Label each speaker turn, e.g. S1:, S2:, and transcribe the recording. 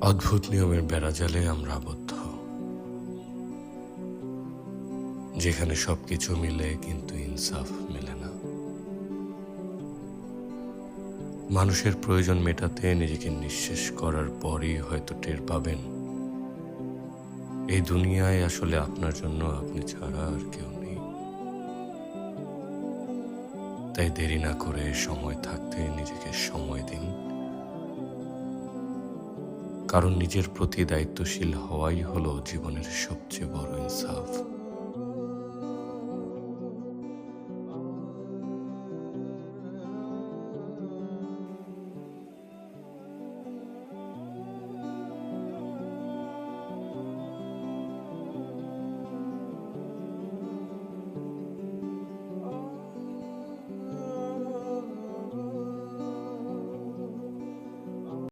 S1: অদ্ভুত নিয়মের বেড়াজালে আমরা আবদ্ধ। যেখানে সবকিছু মিলে কিন্তু ইনসাফ মেলে না। মানুষের প্রয়োজন মেটাতে নিজেকে নিঃশেষ করার পরই হয়তো টের পাবেন, এই দুনিয়ায় আসলে আপনার জন্য আপনি ছাড়া আর কেউ নেই। তাই দেরি না করে সময় থাকতে নিজেকে সময় কারণ নিজের প্রতি দায়িত্বশীল হওয়াই হলো জীবনের সবচেয়ে বড় ইনসাফ।